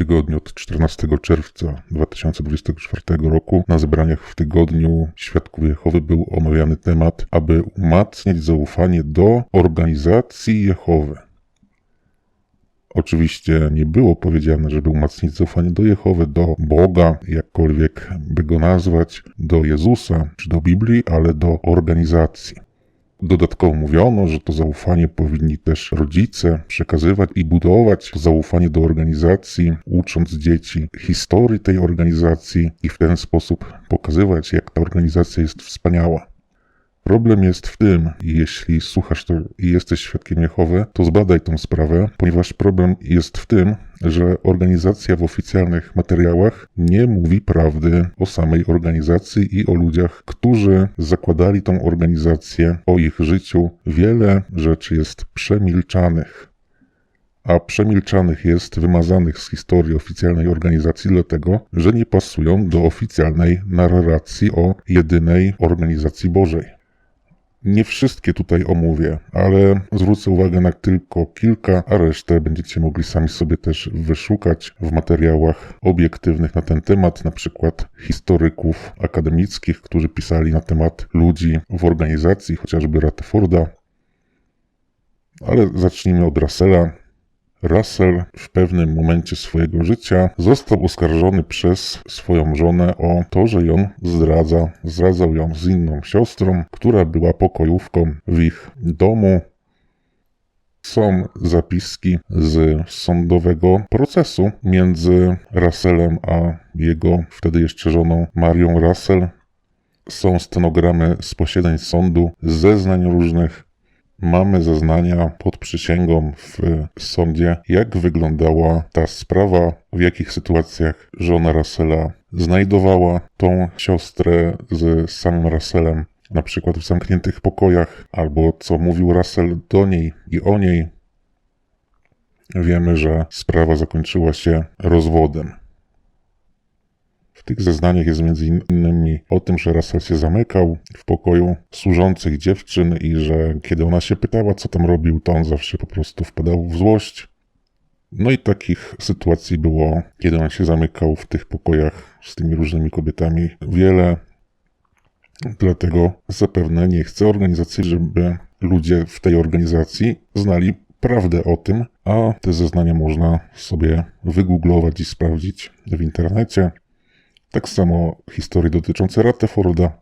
tygodniu od 14 czerwca 2024 roku na zebraniach w tygodniu Świadków Jehowy był omawiany temat, aby umacniać zaufanie do organizacji Jehowy. Oczywiście nie było powiedziane, żeby umacnić zaufanie do Jehowy, do Boga, jakkolwiek by go nazwać, do Jezusa czy do Biblii, ale do organizacji. Dodatkowo mówiono, że to zaufanie powinni też rodzice przekazywać i budować zaufanie do organizacji, ucząc dzieci historii tej organizacji i w ten sposób pokazywać, jak ta organizacja jest wspaniała. Problem jest w tym, jeśli słuchasz to i jesteś świadkiem Jehowy, to zbadaj tą sprawę, ponieważ problem jest w tym, że organizacja w oficjalnych materiałach nie mówi prawdy o samej organizacji i o ludziach, którzy zakładali tą organizację, o ich życiu. Wiele rzeczy jest przemilczanych a przemilczanych jest wymazanych z historii oficjalnej organizacji, dlatego że nie pasują do oficjalnej narracji o jedynej organizacji Bożej. Nie wszystkie tutaj omówię, ale zwrócę uwagę na tylko kilka, a resztę będziecie mogli sami sobie też wyszukać w materiałach obiektywnych na ten temat, na przykład historyków akademickich, którzy pisali na temat ludzi w organizacji, chociażby Rutherforda. Ale zacznijmy od Russella. Russell w pewnym momencie swojego życia został oskarżony przez swoją żonę o to, że ją zdradza. Zdradzał ją z inną siostrą, która była pokojówką w ich domu. Są zapiski z sądowego procesu między Russellem a jego wtedy jeszcze żoną Marią Russell. Są stenogramy z posiedzeń sądu, zeznań różnych Mamy zeznania pod przysięgą w sądzie, jak wyglądała ta sprawa, w jakich sytuacjach żona Russella znajdowała tą siostrę z samym Russellem, na przykład w zamkniętych pokojach, albo co mówił Russell do niej i o niej. Wiemy, że sprawa zakończyła się rozwodem. W tych zeznaniach jest między innymi o tym, że Russell się zamykał w pokoju służących dziewczyn i że kiedy ona się pytała, co tam robił, to on zawsze po prostu wpadał w złość. No i takich sytuacji było, kiedy on się zamykał w tych pokojach z tymi różnymi kobietami, wiele. Dlatego zapewne nie chce organizacji, żeby ludzie w tej organizacji znali prawdę o tym, a te zeznania można sobie wygooglować i sprawdzić w internecie. Tak samo historie dotyczące Rutherforda.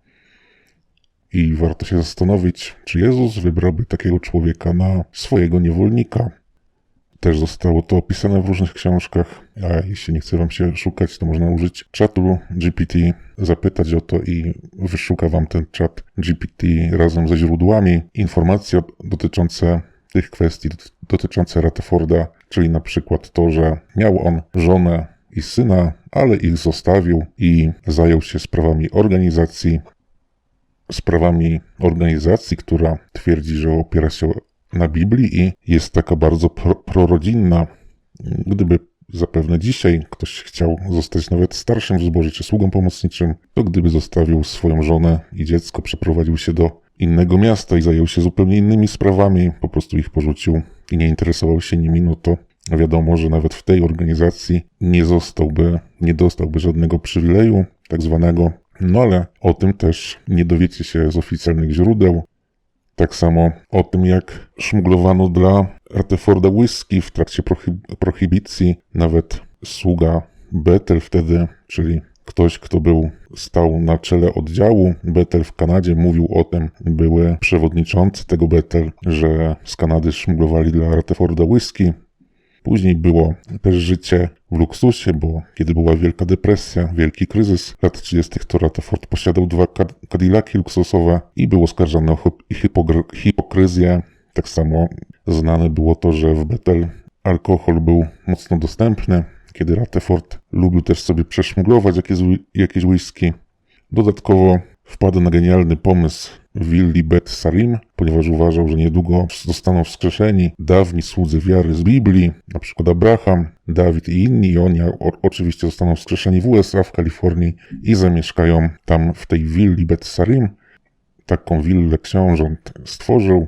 I warto się zastanowić, czy Jezus wybrałby takiego człowieka na swojego niewolnika. Też zostało to opisane w różnych książkach, a jeśli nie chce wam się szukać, to można użyć czatu GPT, zapytać o to i wyszuka wam ten czat GPT razem ze źródłami informacje dotyczące tych kwestii, dotyczące Rutherforda, czyli na przykład to, że miał on żonę i syna, ale ich zostawił i zajął się sprawami organizacji, sprawami organizacji, która twierdzi, że opiera się na Biblii i jest taka bardzo pro prorodzinna. Gdyby zapewne dzisiaj ktoś chciał zostać nawet starszym w zborze czy sługą pomocniczym, to gdyby zostawił swoją żonę i dziecko, przeprowadził się do innego miasta i zajął się zupełnie innymi sprawami, po prostu ich porzucił i nie interesował się nimi, no to wiadomo, że nawet w tej organizacji nie zostałby, nie dostałby żadnego przywileju, tak zwanego. No ale o tym też nie dowiecie się z oficjalnych źródeł. Tak samo o tym, jak szmuglowano dla Arteforda whisky w trakcie prohibicji. Nawet sługa Bethel wtedy, czyli ktoś, kto był, stał na czele oddziału Bethel w Kanadzie, mówił o tym, były przewodniczący tego Bethel, że z Kanady szmuglowali dla Rutherforda whisky. Później było też życie w luksusie, bo kiedy była Wielka Depresja, wielki kryzys lat 30., to Rutherford posiadał dwa Cadillaki luksusowe i był oskarżany o hipokryzję. Tak samo znane było to, że w Bethel alkohol był mocno dostępny, kiedy Rutherford lubił też sobie przeszmuglować jakieś, jakieś whisky. Dodatkowo wpadł na genialny pomysł willi Bet Sarim, ponieważ uważał, że niedługo zostaną wskrzeszeni dawni słudzy wiary z Biblii, na przykład Abraham, Dawid i inni, i oni oczywiście zostaną wskrzeszeni w USA, w Kalifornii i zamieszkają tam w tej willi Bet Sarim. Taką willę książąt stworzył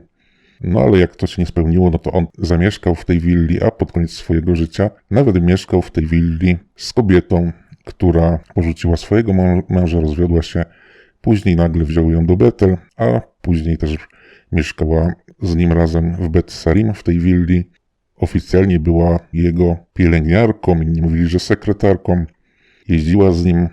No ale jak to się nie spełniło, no to on zamieszkał w tej willi, a pod koniec swojego życia nawet mieszkał w tej willi z kobietą, która porzuciła swojego męża, rozwiodła się, później nagle wziął ją do Betel, a później też mieszkała z nim razem w Bet Sarim, w tej willi. Oficjalnie była jego pielęgniarką, inni mówili, że sekretarką. Jeździła z nim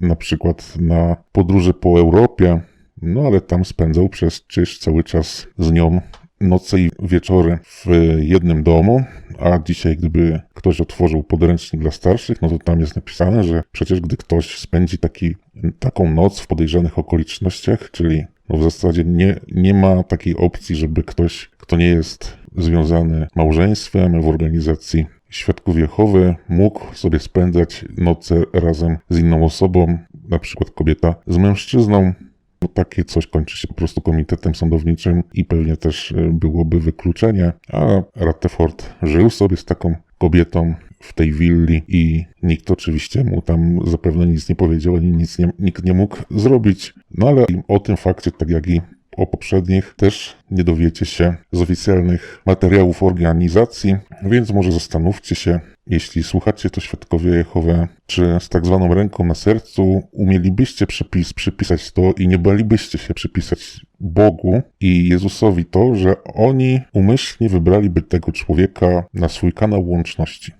na przykład na podróże po Europie, no ale tam spędzał przez czyż cały czas z nią noce i wieczory w jednym domu, a dzisiaj gdyby ktoś otworzył podręcznik dla starszych, no to tam jest napisane, że przecież gdy ktoś spędzi taki, taką noc w podejrzanych okolicznościach, czyli no w zasadzie nie, nie ma takiej opcji, żeby ktoś, kto nie jest związany małżeństwem w organizacji Świadków Jehowy mógł sobie spędzać noce razem z inną osobą, na przykład kobieta z mężczyzną. No, takie coś kończy się po prostu komitetem sądowniczym i pewnie też e, byłoby wykluczenie, a Ratteford żył sobie z taką kobietą w tej willi i nikt oczywiście mu tam zapewne nic nie powiedział, ani nic nie, nikt nie mógł zrobić. No ale o tym fakcie, tak jak i o poprzednich też nie dowiecie się z oficjalnych materiałów organizacji, więc może zastanówcie się, jeśli słuchacie to Świadkowie Jehowe, czy z tak zwaną ręką na sercu umielibyście przypis, przypisać to i nie balibyście się przypisać Bogu i Jezusowi to, że oni umyślnie wybraliby tego człowieka na swój kanał łączności.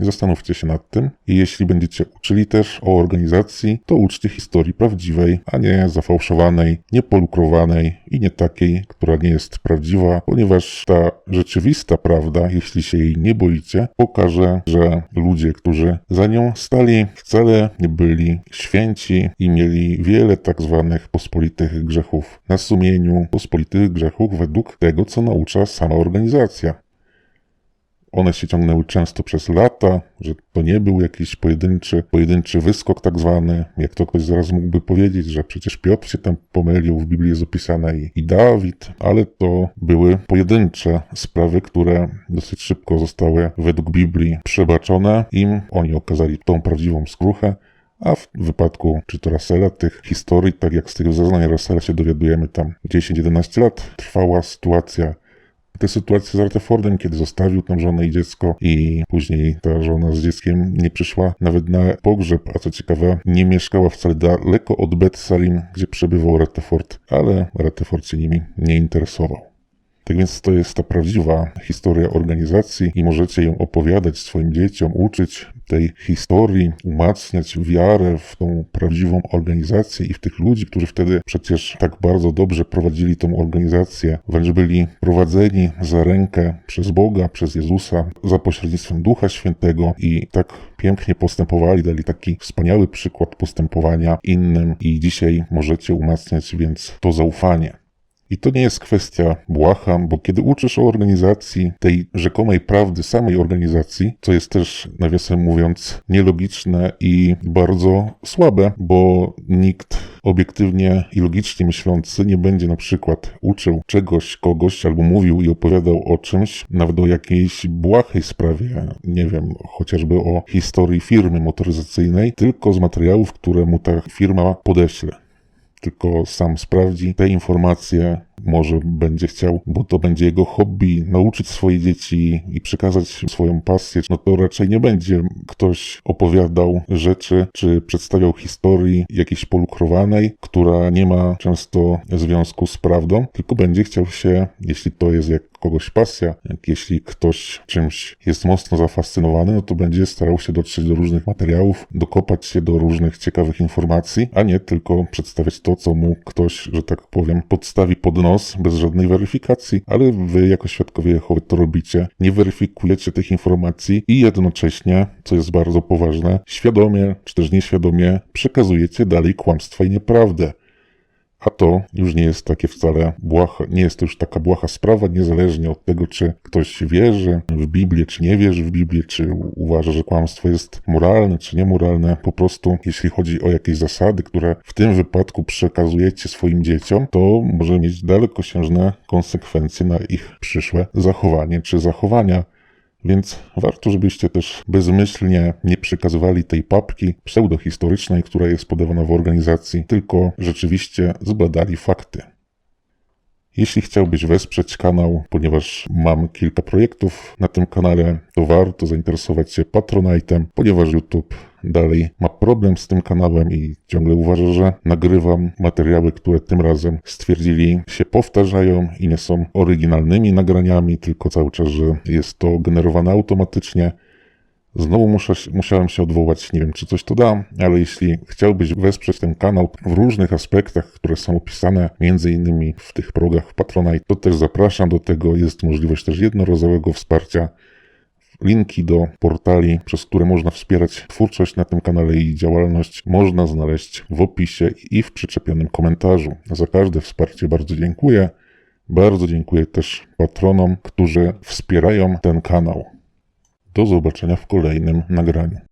Zastanówcie się nad tym i jeśli będziecie uczyli też o organizacji, to uczcie historii prawdziwej, a nie zafałszowanej, niepolukrowanej i nie takiej, która nie jest prawdziwa, ponieważ ta rzeczywista prawda, jeśli się jej nie boicie, pokaże, że ludzie, którzy za nią stali, wcale nie byli święci i mieli wiele tak zwanych pospolitych grzechów na sumieniu, pospolitych grzechów według tego, co naucza sama organizacja. One się ciągnęły często przez lata, że to nie był jakiś pojedynczy, pojedynczy wyskok tak zwany, jak to ktoś zaraz mógłby powiedzieć, że przecież Piotr się tam pomylił, w Biblii jest opisane i, i Dawid, ale to były pojedyncze sprawy, które dosyć szybko zostały według Biblii przebaczone. Im oni okazali tą prawdziwą skruchę, a w wypadku czy to Russella, tych historii, tak jak z tego zeznań Russella się dowiadujemy, tam 10-11 lat trwała sytuacja te sytuacje z Artefordem, kiedy zostawił tam żonę i dziecko i później ta żona z dzieckiem nie przyszła nawet na pogrzeb, a co ciekawe, nie mieszkała wcale daleko od Bet Salim, gdzie przebywał Rateford, ale Rateford się nimi nie interesował. Tak więc to jest ta prawdziwa historia organizacji i możecie ją opowiadać swoim dzieciom, uczyć tej historii, umacniać wiarę w tą prawdziwą organizację i w tych ludzi, którzy wtedy przecież tak bardzo dobrze prowadzili tą organizację, wręcz byli prowadzeni za rękę przez Boga, przez Jezusa, za pośrednictwem Ducha Świętego i tak pięknie postępowali, dali taki wspaniały przykład postępowania innym i dzisiaj możecie umacniać więc to zaufanie. I to nie jest kwestia błaha, bo kiedy uczysz o organizacji, tej rzekomej prawdy samej organizacji, co jest też, nawiasem mówiąc, nielogiczne i bardzo słabe, bo nikt obiektywnie i logicznie myślący nie będzie na przykład uczył czegoś kogoś albo mówił i opowiadał o czymś, nawet o jakiejś błahej sprawie, nie wiem, chociażby o historii firmy motoryzacyjnej, tylko z materiałów, które mu ta firma podeśle tylko sam sprawdzi te informacje, może będzie chciał, bo to będzie jego hobby, nauczyć swoje dzieci i przekazać swoją pasję, no to raczej nie będzie ktoś opowiadał rzeczy, czy przedstawiał historii jakiejś polukrowanej, która nie ma często związku z prawdą, tylko będzie chciał się, jeśli to jest jak kogoś pasja, jak jeśli ktoś czymś jest mocno zafascynowany, no to będzie starał się dotrzeć do różnych materiałów, dokopać się do różnych ciekawych informacji, a nie tylko przedstawiać to, co mu ktoś, że tak powiem, podstawi pod nos bez żadnej weryfikacji, ale wy jako świadkowie Jehowy to robicie, nie weryfikujecie tych informacji i jednocześnie, co jest bardzo poważne, świadomie czy też nieświadomie przekazujecie dalej kłamstwa i nieprawdę. A to już nie jest takie wcale błaha, nie jest to już taka błaha sprawa, niezależnie od tego, czy ktoś wierzy w Biblię, czy nie wierzy w Biblię, czy uważa, że kłamstwo jest moralne, czy niemoralne. Po prostu, jeśli chodzi o jakieś zasady, które w tym wypadku przekazujecie swoim dzieciom, to może mieć dalekosiężne konsekwencje na ich przyszłe zachowanie czy zachowania. Więc warto, żebyście też bezmyślnie nie przekazywali tej papki pseudohistorycznej, która jest podawana w organizacji, tylko rzeczywiście zbadali fakty. Jeśli chciałbyś wesprzeć kanał, ponieważ mam kilka projektów na tym kanale, to warto zainteresować się Patronite'em, ponieważ YouTube dalej ma problem z tym kanałem i ciągle uważa, że nagrywam materiały, które tym razem stwierdzili się powtarzają i nie są oryginalnymi nagraniami, tylko cały czas, że jest to generowane automatycznie. Znowu muszę, musiałem się odwołać, nie wiem czy coś to da, ale jeśli chciałbyś wesprzeć ten kanał w różnych aspektach, które są opisane między innymi w tych progach Patronite, to też zapraszam do tego. Jest możliwość też jednorazowego wsparcia. Linki do portali, przez które można wspierać twórczość na tym kanale i działalność, można znaleźć w opisie i w przyczepionym komentarzu. Za każde wsparcie bardzo dziękuję. Bardzo dziękuję też patronom, którzy wspierają ten kanał. Do zobaczenia w kolejnym nagraniu.